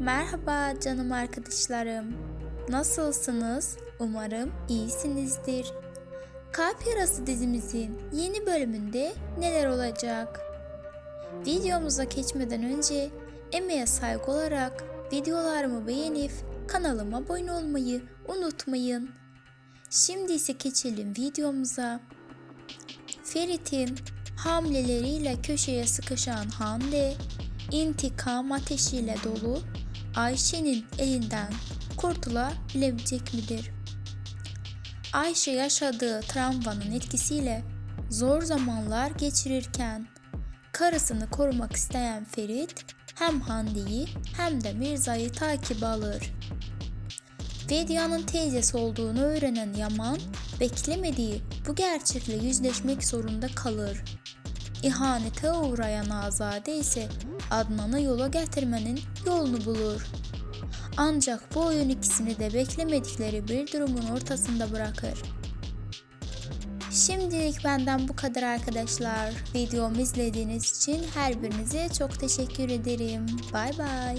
Merhaba canım arkadaşlarım. Nasılsınız? Umarım iyisinizdir. Kalp Yarası dizimizin yeni bölümünde neler olacak? Videomuza geçmeden önce emeğe saygı olarak videolarımı beğenip kanalıma abone olmayı unutmayın. Şimdi ise geçelim videomuza. Ferit'in hamleleriyle köşeye sıkışan Hande, intikam ateşiyle dolu Ayşe'nin elinden kurtulabilecek midir? Ayşe yaşadığı travmanın etkisiyle zor zamanlar geçirirken karısını korumak isteyen Ferit hem Hande'yi hem de Mirza'yı takip alır. Vedia'nın teyzesi olduğunu öğrenen Yaman, beklemediği bu gerçekle yüzleşmek zorunda kalır. İhanete uğrayan Azade ise Adnan'ı yola getirmenin yolunu bulur. Ancak bu oyun ikisini de beklemedikleri bir durumun ortasında bırakır. Şimdilik benden bu kadar arkadaşlar. Videomu izlediğiniz için her birinize çok teşekkür ederim. Bay bay.